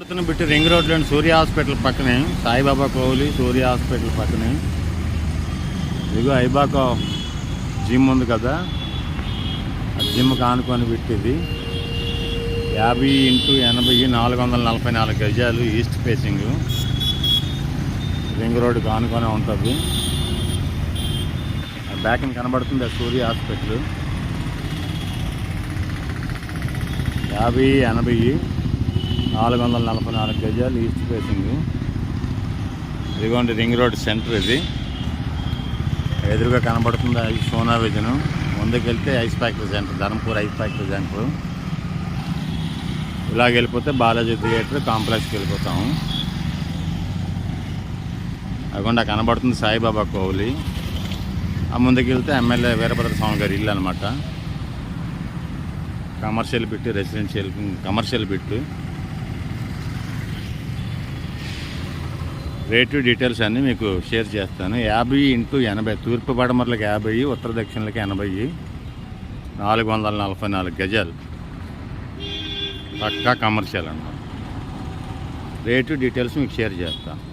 పక్కన బిట్టి రింగ్ రోడ్లోని సూర్య హాస్పిటల్ పక్కనే సాయిబాబా కోహ్లీ సూర్య హాస్పిటల్ పక్కనే. ఇదిగో ఐబాకో జిమ్ ఉంది కదా ఆ జిమ్ కానుకొని పెట్టింది. యాభై ఇంటూ ఎనభై నాలుగు వందల నలభై నాలుగు గజాలు ఈస్ట్ ఫేసింగ్. రింగ్ రోడ్ కానుకొని ఉంటుంది. ఆ కనబడుతుంది ఆ సూర్య హాస్పిటల్. యాభై ఎనభై నాలుగు వందల నలభై నాలుగు గజాలు ఈస్ట్ ఫేసింగ్. ఇదిగోండి రింగ్ రోడ్ సెంటర్ ఇది. ఎదురుగా కనబడుతుంది ఐ- సోనా విజన్. ముందుకెళ్తే ice factory center Dharmapur ice factory center. ఇలాగ వెళ్ళిపోతే బాలాజీ థియేటర్ కాంప్లెక్స్కి వెళ్ళిపోతాము. అదిగోండి కనబడుతుంది సాయిబాబా కోహ్లీ ఆ ముందుకెళ్తే ఎమ్మెల్యే వీరభద్ర స్వామి గారి ఇల్లు అనమాట కమర్షియల్ బిట్ రెసిడెన్షియల్ కమర్షియల్ పెట్టు రేటు డీటెయిల్స్ అన్నీ మీకు షేర్ చేస్తాను. యాభై ఇంటూ ఎనభై తూర్పు పడమరలకు యాభై ఉత్తర దక్షిణలకు ఎనభై నాలుగు వందల నలభై నాలుగు గజాలు. పక్కా కమర్షియల్ అన్నమాట. రేటు డీటెయిల్స్ మీకు షేర్ చేస్తాను.